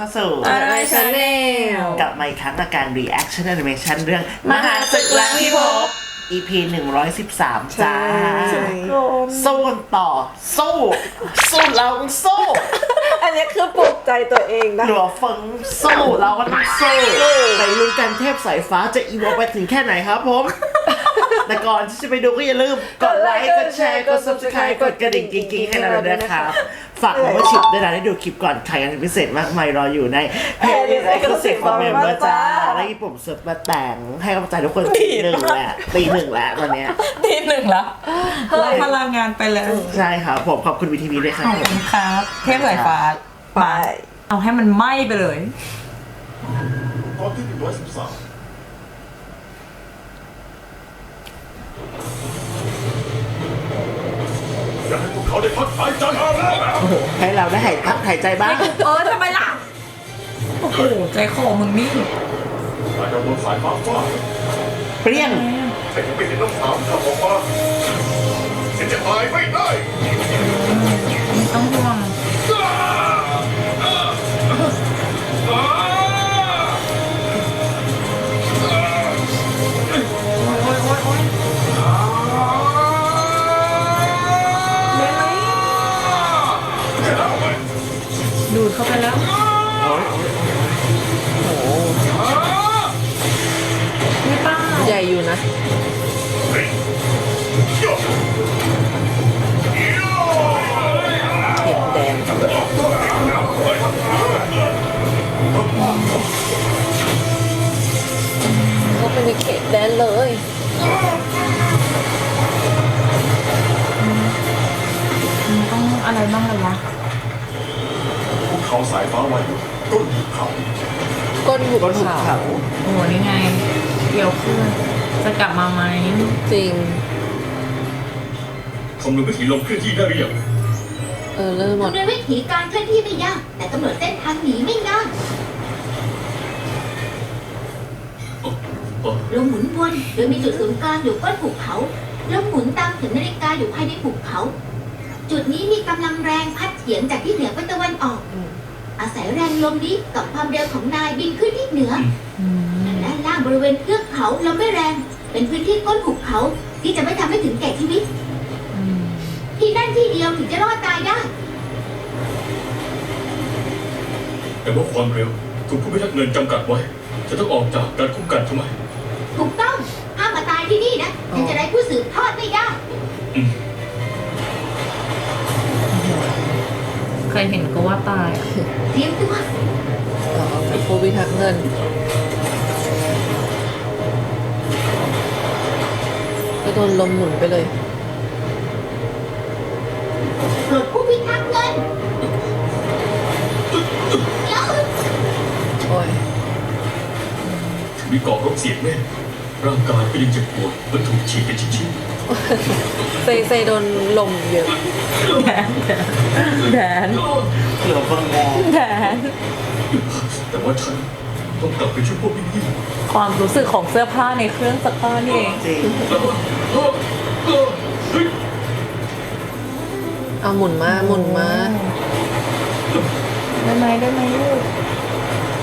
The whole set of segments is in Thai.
เข้าสู่อะไร Channel กลับมาอีกครั้งกับการ reaction animation เรื่องมหาศึกล้างพิภพ EP 113 จ้าใช่สู้กันต่อ สู้ สู้เราสู้ อันนี้คือปลุกใจตัวเองนะหลัวเฟิงสู้เราก็ต้องสู้ไปลุ้นกันเทพสายฟ้าจะอีโวไปถึงแค่ไหนครับผม แต่ก่อนที่จะไปดูก็อย่าลืมกดไลค์ กดแชร์ กด subscribe กดกระดิ่งกิ๊งๆให้เราด้วยนะครับ ฝากผมว่าชิปด้วยนะได้ดูคลิปก่อนใครกันพิเศษมากมายรออยู่ใน Playlist Exclusive for Member จ้าและญี่ปุ่มสุดมาแต่งให้กำลังใจทุกคนตีหนึ่งแหละตีหนึ่งแหละตอนเนี้ยทีหนึ่งละรับพลังงานไปเลยใช่ครับผมขอบคุณวีทีวีด้วยคขรับอบคุณครับ เทพสายฟ้าไปเอาให้มันไหม้ไปเลยตอนที่หนึ่งร้อยสิบสาม เขาได้พักหายใจแล้วให้เราได้หายพักหายใจบ้าง เออทำไมล่ะ โอ้โห ใจคอมึงนี่นายจะบนสายฟ้าฟาดเปรี้ยงแต่ยังไม่เห็นน้ำสามขับอ ก็เป็นในเขตแดนเลยมันต้องอะไรบ้างเลยวะภูเขาสายฟ้าไว้ต้นภูเขาก้นหุบบนหุบเขาเขาโอ้โหนี่ไงเกี่ยวขึ้น จะกลับมาไหมจริงคำนวณวิถีลมเคลื่อนที่ได้หรือยังเออเริ่มหมดคำนวณวิธีการเคลื่อนที่ไม่ยากแต่กำหนดเส้นทางหนีไม่ง่าย ลมหมุนวนโดยมีจุดศูนย์กลางอยู่ก้นภูเขาลมหมุนตามเข็มนาฬิกาอยู่ภายในภูเขา จุดนี้มีกำลังแรงพัดเฉียงจากที่เหนือไปตะวันออก อาศัยแรงลมนี้กับความเร็วของนายบินขึ้นที่เหนืออืมด้านล่างบริเวณเทือกเขาลมไม่แรง เป็นพื้นที่ก้นภูเขาที่จะไม่ทำให้ถึงแก่ชีวิตอืมที่นั่นที่เดียวถึงจะรอดตายได้แต่ว่าความเร็วถูกผู้พิทักษ์เงินจำกัดไว้ จะต้องออกจากการคุ้มกันทำไม ถูกต้องห้ามมาตายที่นี่นะฉันจะได้ผู้สืบทอดไม่ได้เคยเห็นก็ว่าตายอะเตรียมตัวอ๋อเป็นผู้พิทักษ์เงินก็โดนลมหมุนไปเลย ปลดผู้พิทักษ์เงินแล้ว โอ้ย มีเกาะรบเสียงแน่น ร่างกายก็ยังเจ็บปวดเหมือนถูกฉีกเป็นชิ้นเซเซโดนลมเยอะแดนแดนเหลือเฟิงแดงแดนๆแต่ว่าฉันต้องกลับไปช่วยพวกพี่ความรู้สึกของเสื้อผ้าในเครื่องซักผ้านี่เอง จริงเฮ้ยเอาหมุนมาหมุนมาได้ไหมได้ไหมลูก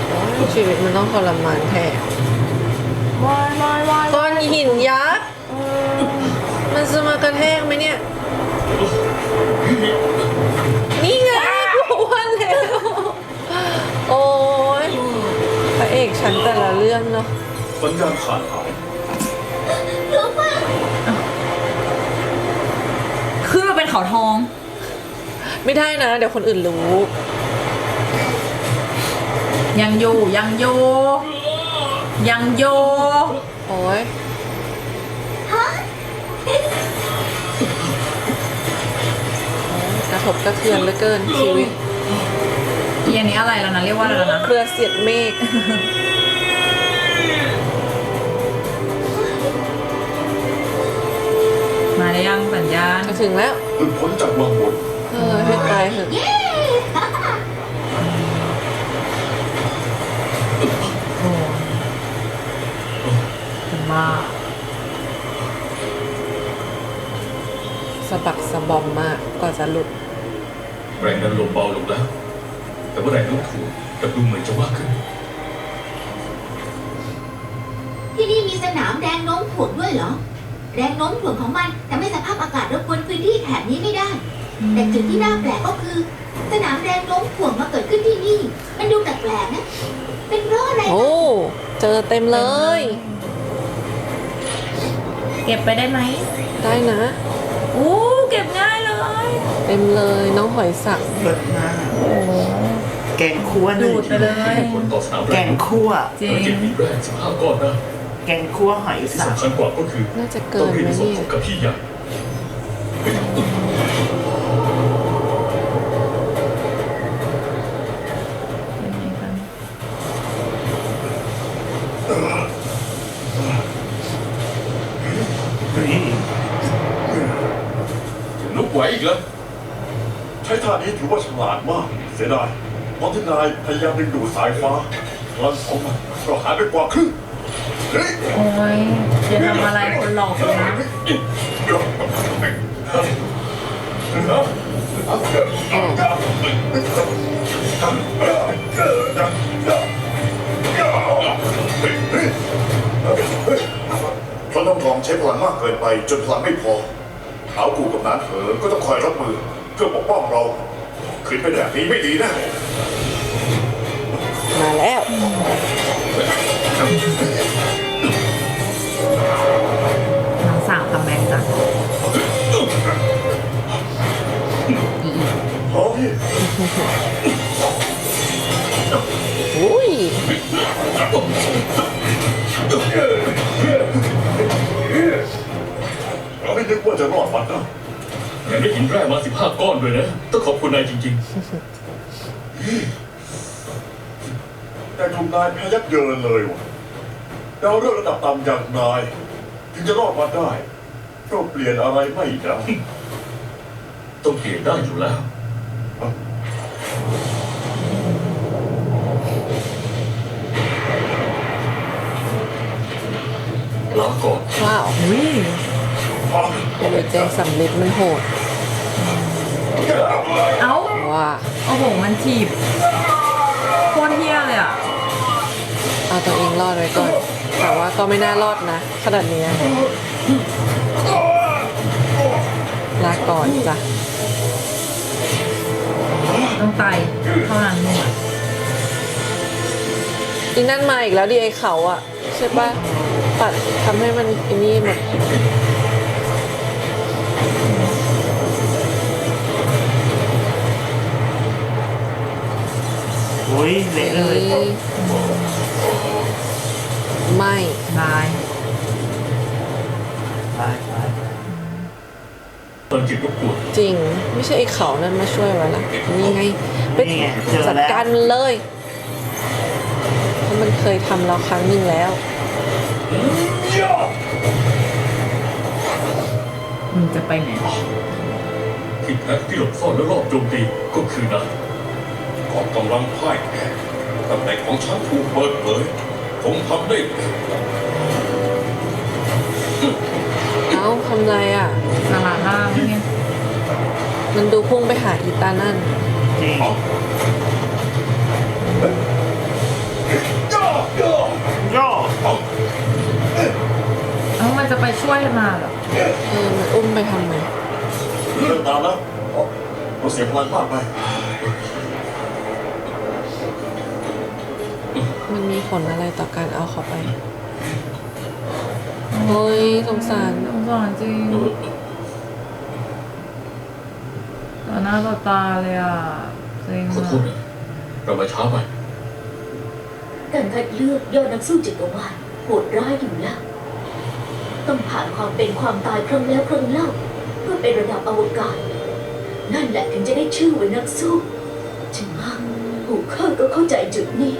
โอ้ยชีวิตมันต้องทรมานแท้ วายวายวายก้อนหินยักษ์เออมันจะมากระแทกไหมเนี่ย นี่ไงกูว่าแล้วโอ้ยพระเอกฉันแต่ละเรื่องเนาะสัญญาณขาดหายขึ้นมาเป็นเขาทอง ไม่ได้นะ เดี๋ยวคนอื่นรู้ ยังอยู่ยังอยู่ ยังอยู่โอ้ยกระทบกระเทือนเหลือเกินชีวิตอีอันนี้อะไรแล้วนะ เรียกว่าอะไรแล้วนะเครือเสียดเมฆ มาได้ยังสัญญาณจะถึงแล้ว หลุดพ้นจากวังวนเออให้ตายเถอะ สะบักสะบอมมากกว่าจะหลุดแรงดันลมเบาลงแล้ว แต่ว่าแรงโน้มถ่วงแต่ดูเหมือนจะมากขึ้น ที่นี่มีสนามแรงโน้มถ่วงด้วยเหรอ แรงโน้มถ่วงของมันทำให้สภาพอากาศรบกวนพื้นที่แถบนี้ไม่ได้ แต่จุดที่น่าแปลกก็คือ สนามแรงโน้มถ่วงมาเกิดขึ้นที่นี่ มันดูแปลกๆนะ เป็นเพราะอะไรโอ้ เจอเต็มเลย เก็บไปได้ไหมได้นะโอ้เก็บง่ายเลย เต็มเลยน้องหอยสังเลิศมากโอ้แกงคั่วหนึ่ดูงดไปเลย ผลต่อสนามแกแรงงคั่ว จริภารกิจงมีแรก15ก้อนนะแกงคั่วหอยที่สับสำคัญกว่าก็คือน่าจะเกิต้องนรีบไหมไปส่งเนี่ย กับพี่ใหญ่เป็น อีกแล้ว ใช้ท่านี้ถือว่าฉลาดมาก เสียดายตอนที่นายพยายามดึงดูดสายฟ้าพลังของมันก็หายไปกว่าครึ่งเฮ้ยโอ้ยจะทำอะไรคนหลอกเลยนะเพราะน้องทองใช้พลังมากเกินไปจนพลังไม่พอ ขาวกูกับนานเถอก็ต้องคอยรับมือ เพื่อปกป้องเราขึ้นไปแบบนี้ไม่ดีแนะมาแล้วน้องสาวทำแบงค์จ้ะโอ้ยอุ้ยเราไม่ นึกว่าจะรอดมันนะยังได้หินแร่มา15ก้อนเลยนะ ต้องขอบคุณนายจริงแต่กลุ่มนายแพ้ยับเยินเลยว่ะดาวเรื่องระดับต่ำอย่างนาย ถึงจะรอดมาได้ก็เปลี่ยนอะไรไม่ได้ๆต้องเปลี่ยนได้อยู่แล้ว ลาก่อนว้า วอุ้ยโอ้ยแจงสำลิดมันโหด เอ้าว่าโอ้โหมันถีบโคตรเฮี้ยเลยอะ เอาตัวเองรอดไว้ก่อน แต่ว่าก็ไม่น่ารอดนะ ขนาดเนี้ยลาก่อนจ้ะ ต้องไตเท่านั้นหมดอีนั่นมาอีกแล้วดิไอเขาอะใช่ปะปัดทำให้มันไอันนี้หมด ยเละเลยไม่บายไปไปตอนจิตรบกวนจริง ไม่ใช่ไอเขานั่นมาช่วยไว้ละนี่ไงไปนี่ไงเจอจัดแล้วการมันเลยเพราะมันเคยทำเราครั้งหนึ่งแล้ว มึงจะไปไหนที่แท้ที่หลบซ่อนและรอบโจมตีก็คือนาย กองกำลังพ่ายแพ้ตำแหน่งของฉันถูกเปิดเผยผมทำได้เอ้าทำไรอะสลาล่าไม่ไงมันดูพุ่งไปหาอีตานั่น จริงโย่เอ้ามันจะไปช่วยมาเหรอเออมันอุ้มไปทำไมเริ่มตามแล้วเราเสียพลังมากไป มันมีผลอะไรต่อการเอาเขาไปโอ้ยสงสาร สงสารจริงต่อหน้าต่อตาเลยอะจริงขออะโทษนะเรามาช้าไปการคัดเลือกยอดนักสู้จักรวาลโหดร้ายอยู่แล้ว ต้องผ่านความเป็นความตายครั้งแล้วครั้งเล่า เพื่อเป็นระดับอวกาศ นั่นแหละถึงจะได้ชื่อว่านักสู้ฉันว่าหูข้าก็เข้าใจจุดนี้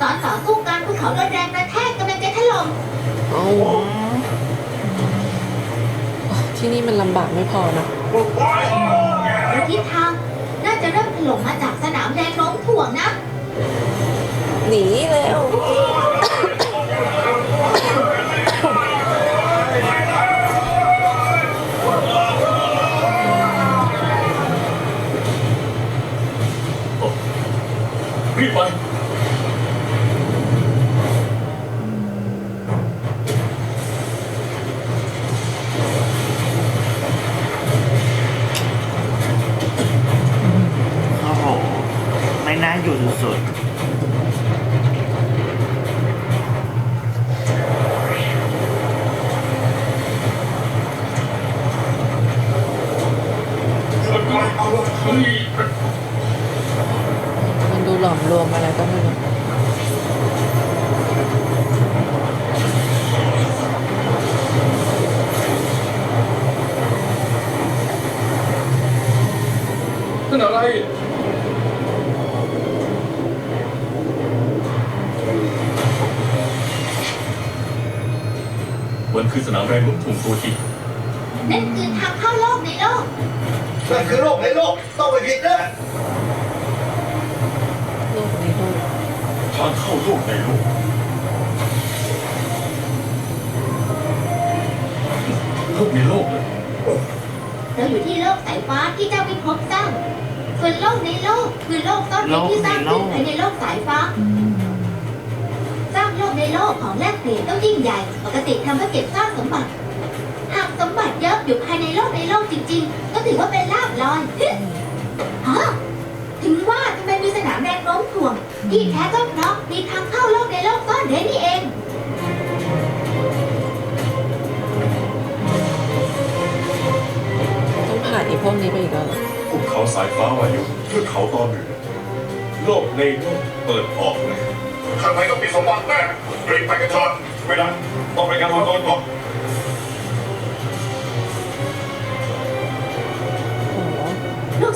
ตอนต่อสู้การภูเขาโดนแรงกระแทกกำลังจะถล่ม เอ้าที่นี่มันลำบากไม่พอนะ และทิศทางน่าจะเริ่มถล่มมาจากสนามแรงโน้ ไม่พอนะ มันดูหลอมรวมอะไรก็ไม่รู้นั่นอะไรมันคือสนามแรงโน้มถ่วงตัวจริงนั่นคือทาง นั่นคือโลกในโลกต้องไปผิดนะโลกในโลกทางเข้าโลกในโลกโลกในโลกเลยเราอยู่ที่โลกสายฟ้าที่เจ้าพิภพสร้างส่วนโลกในโลกคือโลกซ่อนเร้นที่สร้างขึ้นภายในโลกสายฟ้า สร้างโลกในโลกของแลกเปลี่ยนต้องยิ่งใหญ่ ปกติทำเพื่อเก็บซ่อนสมบัติหาก สมบัติเยอะอยู่ภายในโลกในโลกจริง ๆ ก็ถือว่าเป็นลาบลอยฮะถึงว่าทำไมมีสนามแรงโน้มถ่วงที่แท้ก็เพราะมีทางเข้าโลกในโลกซ่อนเร้นนี่เองต้องผ่านไอ้พวกนี้ไปอีกแล้วเหรอภูเขาสายฟ้าวายุเทือกเขาตอนเหนือโลกในโลกเปิดออกเลยข้างในต้องมีสมบัติแน่รีบไปกันเถอะไม่ได้ต้องไปงานมังกรก่อน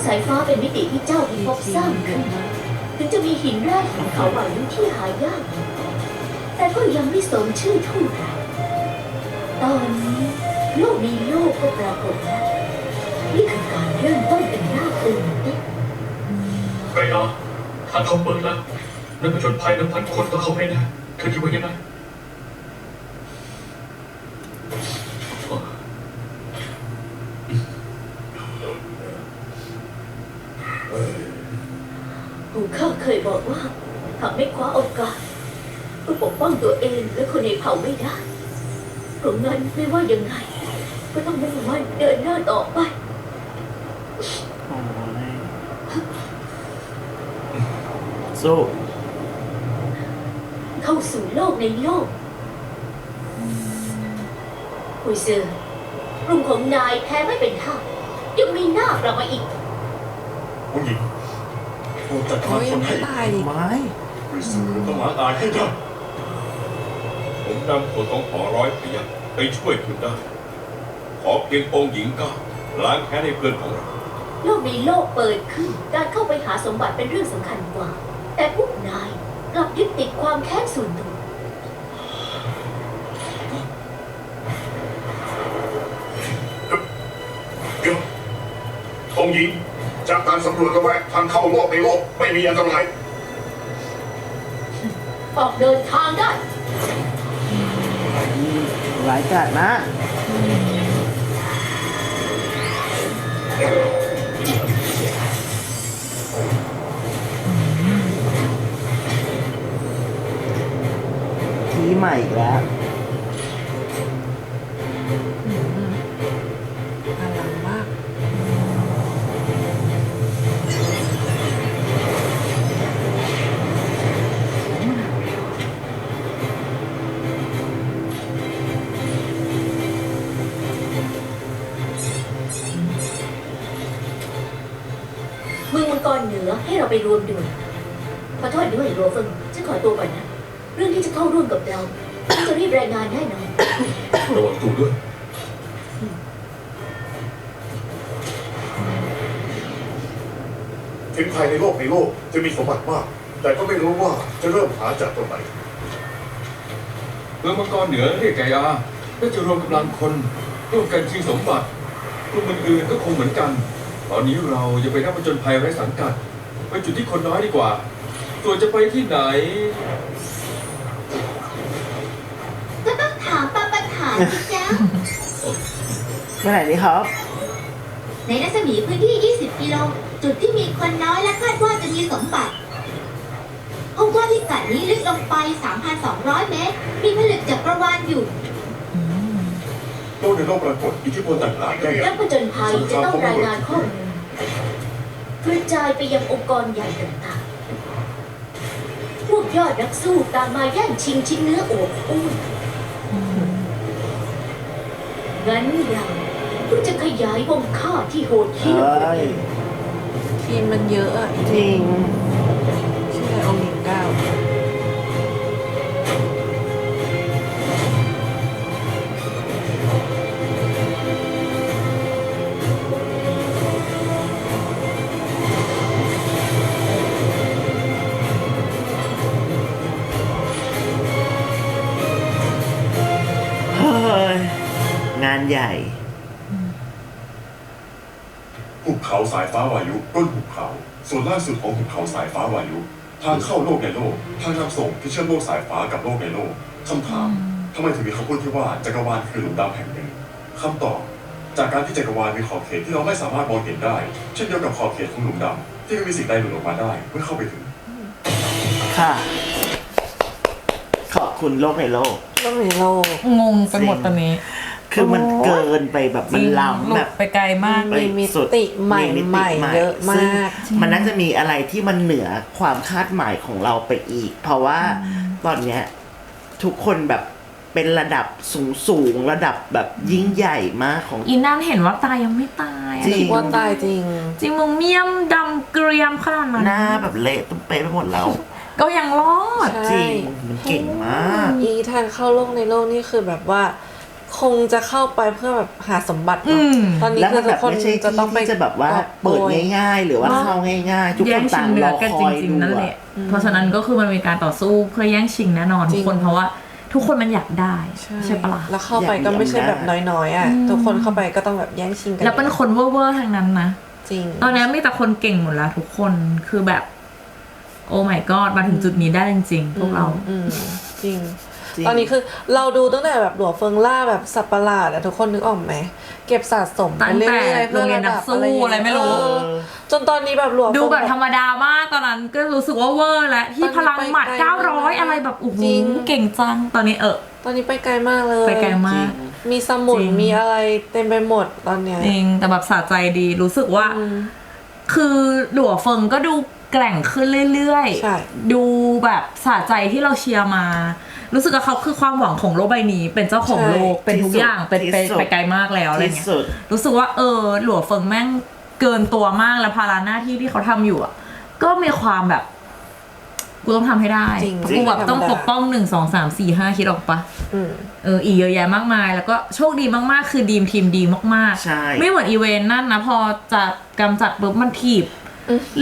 สายฟ้าเป็นมิติที่เจ้าพิภพสร้างขึ้น ถึงจะมีหินแร่หินเขาหวานที่หายาก แต่ก็ยังไม่สมชื่อเท่าไหร่ตอนนี้โลกในโลกก็ปรากฏแล้วนี่คือการเริ่มต้นเป็นหน้าตื่นเต้นไรอาทาเขาเปิดแล้วนักผจญภัยนับพันคนก็เข้าไม่ได้เธอคิดว่ายังไง ปู่ข้า เคยบอกว่า หากไม่คว้าโอกาสก็ปกป้องตัวเองและคนในเผ่าไม่ได้เพราะงั้นไม่ว่ายังไง ก็ต้องมุ่งมั่นเดินหน้าต่อไปๆโอ้ยสู้เข้าสู่โลกในโลกหุยเซอร์กลุ่มของนายแพ้ไม่เป็นท่ายังมีหน้ากลับมาอีก ผู้หญิง โปรดจัดโอ้การยคยังนไม่ให้ตายดิไม้ริสูต้องล้างอายให้ได้ผมนำคนของหอร้อยเปียกไปช่วยคุณได้ ขอเพียงองค์หญิงก้าวล้างแค้นให้เพื่อนของเรา โลกในโลกเปิดขึ้น การเข้าไปหาสมบัติเป็นเรื่องสำคัญกว่า แต่พวกนายกลับยึดติดความแค้นส่วนตัวเดี๋ยวองค์หญิง จากการสำรวจระแวกทางเข้าโลกในโลกไม่มีอันตราย ออกเดินทางได้ หลายกาดนะ ทีใหม่อีกแล้ว ให้เราไปรวมด่วนขอโทษด้วยโรเฟิงฉันขอตัวก่อนนะ เรื่องที่จะเข้าร่วมกับเราฉันจะรีบรายงานแน่นอนระวังตัวด้วย ถึงภายในโลกในโลกจะมีสมบัติมาก แต่ก็ไม่รู้ว่าจะเริ่มหาจากตรงไหนเมืองมังกรเหนือเรียกไกอาและจะรวมกำลังคนร่วมกันชิงสมบัติกลุ่มอื่นๆก็คงเหมือนกัน ตอนนี้เราอย่าไปนักผจญภัยไร้สังกัด ไปจุดที่คนน้อยดีกว่า ส่วนจะไปที่ไหน ก็ต้องถามปาปัญหาสิจ๊ะ เมื่อไหร่ดีครับ ในรัศมีพื้นที่ 20 กิโล จุดที่มีคนน้อยและคาดว่าจะมีสมบัติพบว่าพิกัดนี้ลึกลงไป 3,200 เมตร มีผลึกจักรวาลอยู่ โลกในโลกปรากฏอิทธิพลต่างๆแก้นักผจญภัยจะต้องรายงานข้อมูล กระจายไปยังองค์กรใหญ่ต่างๆ พวกยอดนักสู้ตามมาแย่งชิงชิ้นเนื้ออวบอ้วนงั้นเราก็จะขยายวงข้าที่โหดเหี้ยมเอ้ยทีมมันเยอะอะจริง ชื่ออะไรโอลิงเก้า เขาสายฟ้าวายุต้นหุบเขา ส่วนล่างสุดของหุบเขาสายฟ้าวายุ ทางเข้าโลกในโลก ทางนำส่งที่เชื่อมโลกสายฟ้ากับโลกในโลกคำถามทำไมถึงมีคำพูดที่ว่าจักรวาลคือหลุมดำแห่งหนึ่งคำตอบ จากการที่จักรวาลมีขอบเขตที่เราไม่สามารถมองเห็นได้ เช่นเดียวกับขอบเขตของหลุมดำที่ไม่มีสิ่งใดหลุดออกมาได้เมื่อเข้าไปถึง ค่ะ ขอบคุณโลกในโลก โลกในโลก งงไปหมดตอนนี้ คือมันเกินไปแบบมันหล้ำลุแบดบไปไกลมากไปมีมิสุดติใหม่มิติใหม่เยอะมากซึ่งมันน่าจะมีอะไรที่มันเหนือความคาดหมายของเราไปอีก เพราะว่าตอนเนี้ยทุกคนแบบเป็นระดับสูงสูงๆระดับแบบยิ่งใหญ่มากของอีนั่นเห็นว่าตายยังไม่ตายอะจริงว่าตายจริง จริงมึงเมี่ยมดำเกรียมขนาดนั้นหน้าแบบเละตุ้มเป๊ะไปหมดแล้วก็ยังรอดใช่จริงมันเก่งมากอีทางเข้าโลกในโลกนี่คือแบบว่า คงจะเข้าไปเพื่อแบบหาสมบัติเนอะอืมตอนนี้แล้วคืมัอนทุแบกบคนไม่ใช่จะต้องไปที่ที่จะแบบว่าอบโกเปิดยง่ายๆ หรือว่าเข้าง่ายๆ ทุกแย่คงนชิต่างงเนื้รออกันคจอยริงดูๆนั่นแหอะ ละ เพราะฉะนั้นก็คือมันมีการต่อสู้เพื่อแย่งชิงแน่นอนจริทุง กคนเพราะว่าทุกคนมันอยากได้ใช่ปะล่ะแล้วเข้าไปก็ไม่ใช่แบบน้อยๆอะทุกคนเข้าไปก็ต้องแบบแย่งชิงกันแล้วเป็นคนเว่อร์ๆทางนั้นนะ จริง ตอนนี้มีแต่คนเก่งหมดแล้วทุกคนคือแบบ โอ้ my god มาถึงจุดนี้ได้จริงๆพวกเรา อืมจริง จริง ตอนนี้คือเราดูตั้งแต่แบบหลวงเฟิงล่าแบบสัตว์ประหลาดอะทุกคนนึกออกไหม เก็บสะสมไปตั้งแต่เรื่อยๆเพื่อโรงเรียนนักสู้อะไรไม่รู้ เออจนตอนนี้แบบหลวง ดูเฟิงแบบธรรมดามากตอนนั้นก็รู้สึกว่าเวอร์แล้วที่พลังหมัด900 อะไรแบบโอ้โหจริง เก่งจัง ตอนนี้เออตอนนี้ไปไกลมากเลย ไปไกลมาก มีสมุนจริง มีอะไรเต็มไปหมดตอนเนี้ยจริงแต่แบบสะใจดีรู้สึกว่า อืม คือหลัวเฟิงก็ดูแกร่งขึ้นเรื่อยใช่ดูแบบสะใจที่เราเชียร์มา รู้สึกว่าเขาคือความหวังของโลกใบนี้ เป็นเจ้าของโลก เป็นทุกอย่าง เป็นไปที่สุดไปไกลมากแล้วอะไรที่เงี้ยสุดรู้สึกว่าเออ หลัวเฟิงแม่งเกินตัวมากแล้วภาระหน้าที่ที่เขาทำอยู่อะ ก็มีความแบบ กูต้องทำให้ได้จริงกูแบบจริงต้องปกป้องหนึ่งสองสามสี่ห้าคิดออกปะอืมเอออีกเยอะแยะมากมาย แล้วก็โชคดีมากๆ คือดีมทีมดีมากๆใช่ไม่เหมือนอีเวนต์นั่นนะพอจะกำจัดปุ๊บมันถีบ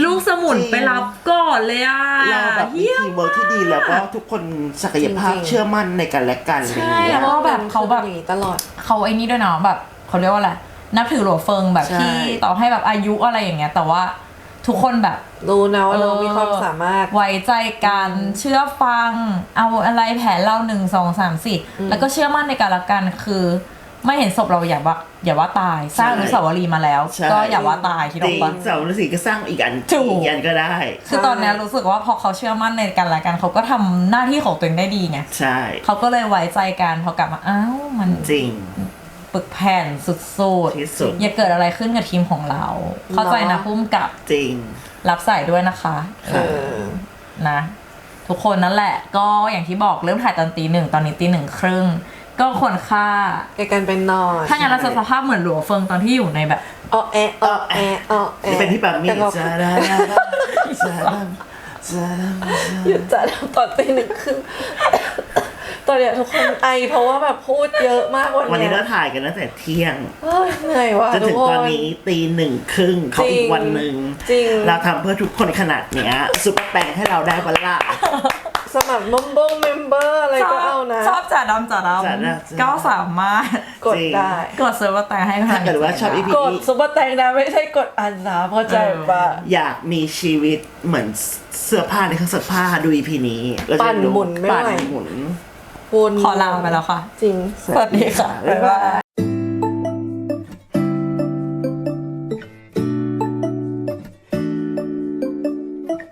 ลูกสมุนจริงไปรับก่อนเลยอะเราแบบมีเยี่ยทีมมเวิร์กที่ดีแล้วก็ทุกคนศักยภาพจริงๆเชื่อมั่นในกันและกันอะไรอย่างใช่เงี้ยแล้วก็แบบเขาแบบอย่างนี้ตลอดเขาไอ้นี่ด้วยเนาะแบบเขาเรียกว่าอะไรนับถือหลวงเฟิงแบบใช่ที่ต่อให้แบบอายุอะไรอย่างเงี้ย แต่ว่าทุกคนแบบรู้นะว่าเออเรามีความสามารถไว้ใจกันเชื่อฟัง เอาอะไรแผนเราหนึ่งสองสามสี่แล้วก็เชื่อมั่นในกันและกันคือ ไม่เห็นศพเราอย่าว่าอย่าว่าตาย สร้างอนุสาวรีย์มาแล้ว ใช่ก็อย่าว่าตายที่จดริงงปะเสาร์ฤาษีก็สร้างอีกอันถูก อีกอันก็ได้ คือตอนเนี้ยรู้สึกว่าพอเขาเชื่อมั่นในกันและกันเขาก็ทำหน้าที่ของตัวเองได้ดีไงใช่ เขาก็เลยไว้ใจกันพอกลับมาอ้าวมันจริง ปึกแผ่นสุดที่สุดอย่าเกิดอะไรขึ้นกับทีมของเรา เข้าใจนะพุ่มกับจริง รับสายด้วยนะคะเออนะ ทุกคนนั่นแหละ ก็อย่างที่บอกเริ่มถ่ายตอนตีหนึ่งตอนนี้ตีหนึ่งครึ่ง ก็คนค่าแกกันเป็นนอนถ้างั้นเราจะสภาพเหมือนหลัวเฟิงตอนที่อยู่ในแบบอ้อแอะอ้อแอะอ้อแอะจะเป็นที่แบบมีแต่ก็จะได้จะได้จะได้จะได้หยุดจัดตอนตีหนึ่งครึ่งตอนเนี้ยทุกคนไอเพราะว่าแบบพูดเยอะมากวันวันนี้เนี้เรายถ่ายกันตั้งแต่เที่ยงเฮ้ยเหนื่อยว่ะจนทุถึกงคตอนนนี้ตีหนึ่งครึ่งเขาอีกวันหนึ่งจริงเราทำเพื่อทุกคนขนาดเนี้ยซุปเปอร์แปงให้เราได้บัลล่า สมัครมมบงเมมเบอร์อะไรก็เอานะ ชอบจ่าดำจ่าดจ่าดำำก็สามารถ กดได้ กดเซิร์ฟเวอร์แต่ให้ถ้าเกิดว่าชอบ EP กดซุปเปอร์แตงนะไม่ใช่กดอันนะเข้าใจปะอยากมีชีวิตเหมือนเสื้อผ้าในเครื่องซักผ้าดู EP นี้เราจะปั่นหมุนไม่ไหว ปั่นหมุนคุณขอลาไปแล้วค่ะ จริง สวัสดีค่ะ บ๊ายบาย